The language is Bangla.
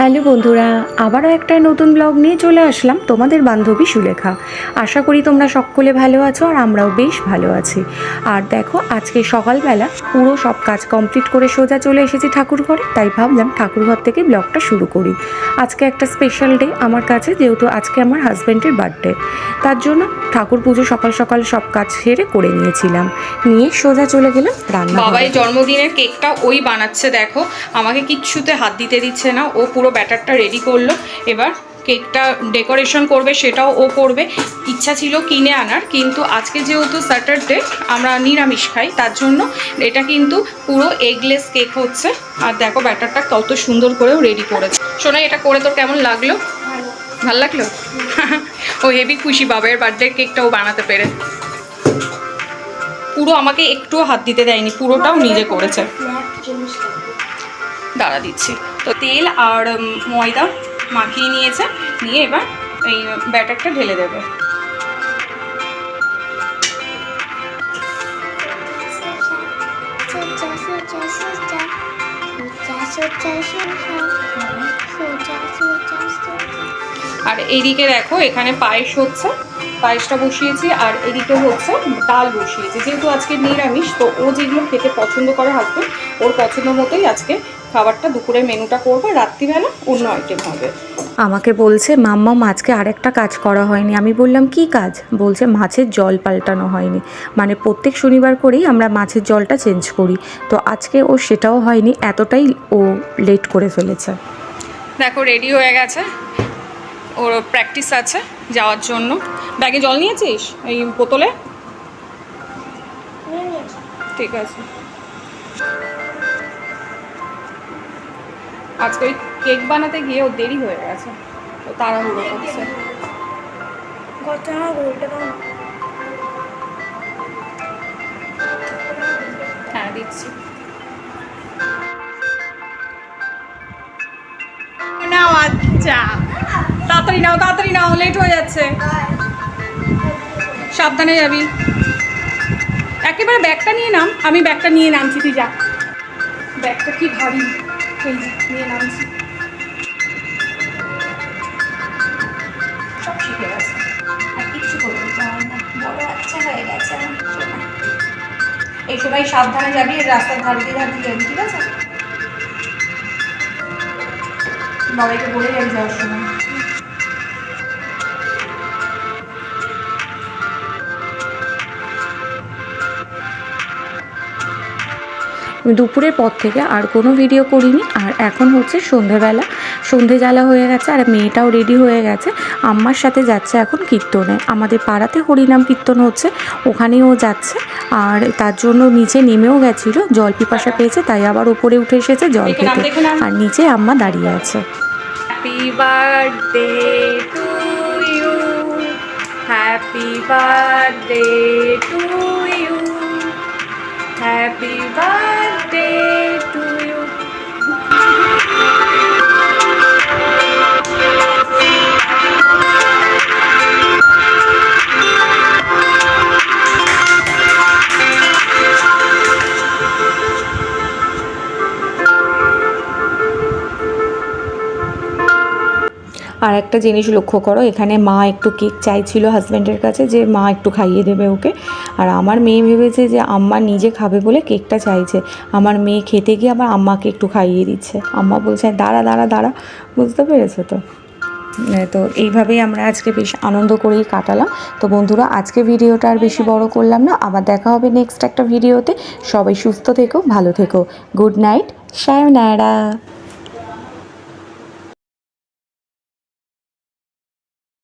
হ্যালো বন্ধুরা, আবারও একটা নতুন ব্লগ নিয়ে চলে আসলাম তোমাদের বান্ধবী সুলেখা। আশা করি তোমরা সকলে ভালো আছো আর আমরাও বেশ ভালো আছি। আর দেখো, আজকে সকালবেলা পুরো সব কাজ কমপ্লিট করে সোজা চলে এসেছি ঠাকুর ঘরে, তাই ভাবলাম ঠাকুর ঘর থেকে ব্লগটা শুরু করি। আজকে একটা স্পেশাল ডে আমার কাছে, যেহেতু আজকে আমার হাজব্যান্ডের বার্থডে তার জন্য ঠাকুর পুজো সকাল সকাল সব কাজ সেরে করে নিয়েছিলাম। নিয়ে সোজা চলে গেলাম রান্না বাবাই জন্মদিনের কেকটা ওই বানাচ্ছে, দেখো। আমাকে কিচ্ছুতে হাত দিতে দিচ্ছে না, ও পুরো ব্যাটারটা রেডি করল। এবার কেকটা ডেকোরেশন করবে, সেটাও ও করবে। ইচ্ছা ছিল কিনে আনার, কিন্তু আজকে যেহেতু স্যাটারডে আমরা নিরামিষ খাই, তার জন্য এটা কিন্তু পুরো এগলেস কেক হচ্ছে। আর দেখো ব্যাটারটা কত সুন্দর করেও রেডি করেছে। শোনা এটা করে তোর কেমন লাগল? ভালো লাগল? ও হেভি খুশি বাবার বার্থডে কেকটা ও বানাতে পেরে। পুরো আমাকে একটুও হাত দিতে দেয়নি, পুরোটাও নিজে করেছে। দাঁড়া দিচ্ছি। তো তেল আর ময়দা মাখিয়ে নিয়েছে। নিয়ে এবার এই ব্যাটারটা ঢেলে দেবে। আর এদিকে দেখো, এখানে পায়েস হচ্ছে। পায়েসটা বসিয়েছি, আর এদিকে হচ্ছে ডাল বসিয়েছি। যেহেতু আজকে নিরামিষ, তো ও যেগুলো খেতে পছন্দ করে হাসবেন্ড ওর পছন্দ মতোই আজকে খাবারটা দুপুরের মেনুটা করব রাত্রিবেলা অন্য আইটেম হবে। আমাকে বলছে মাম্মা আজকে আরেকটা কাজ করা হয়নি। আমি বললাম কি কাজ? বলছে মাছের জল পাল্টানো হয়নি। মানে প্রত্যেক শনিবার করেই আমরা মাছের জলটা চেঞ্জ করি। তো আজকে ও সেটাও হয়নি এতটাই ও লেট করে ফেলেছে। দেখো রেডি হয়ে গেছে। ওর প্র্যাকটিস আছে যাওয়ার জন্য। ব্যাগে জল নিয়েছিস? এই বোতলে? ঠিক আছে। আজকে ওই কেক বানাতে গিয়ে ও দেরি হয়ে গেছে। তো তাড়াহুড়ো করছে। হ্যাঁ দিচ্ছি। নাও আচ্ছা তাড়াতাড়ি নাও তাড়াতাড়ি নাও লেট হয়ে যাচ্ছে। সাবধানে যাবি। একেবারে ব্যাগটা নিয়ে নাম। আমি ব্যাগটা নিয়ে নামছি তুই যা। ব্যাগটা কি ভারী। এই নিয়ে নামছি। সব শিখে গেছে। আর কিচ্ছু করে দিতে হয় না। বড় আচ্ছা হয়ে গেছে এই সবাই সাবধানে যাবি রাস্তার ধার দিয়ে ধার দিয়ে যাবি ঠিক আছে? বাবাইকে বলে যাবি যাওয়ার সময়। দুপুরের পর থেকে আর কোনো ভিডিও করিনি। আর এখন হচ্ছে সন্ধেবেলা। সন্ধে জ্বালা হয়ে গেছে আর মেয়েটাও রেডি হয়ে গেছে। আম্মার সাথে যাচ্ছে এখন কীর্তনে। আমাদের পাড়াতে হরিনাম কীর্তন হচ্ছে ওখানেও যাচ্ছে। আর তার জন্য নিচে নেমেও গেছিল জল পিপাসা পেয়েছে তাই আবার উপরে উঠে এসেছে জল খেতে। আর নিচে আম্মা দাঁড়িয়ে আছে। Happy birthday to you happy birthday আর একটা জিনিস লক্ষ্য করো, এখানে মা একটু কেক চাইছিল হাজব্যান্ডের কাছে যে মা একটু খাইয়ে দেবে ওকে। আর আমার মেয়ে ভেবেছে যে আম্মা নিজে খাবে বলে কেকটা চাইছে। আমার মেয়ে খেতে গিয়ে আবার আম্মাকে একটু খাইয়ে দিচ্ছে। আম্মা বলছে, দাঁড়া দাঁড়া দাঁড়া। বুঝতে পেরেছ তো? তো এইভাবেই আমরা আজকে বেশ আনন্দ করেই কাটালাম। তো বন্ধুরা, আজকে ভিডিওটা আর বেশি বড় করলাম না। আবার দেখা হবে নেক্সট একটা ভিডিওতে। সবাই সুস্থ থেকো, ভালো থেকো। Good night sayonara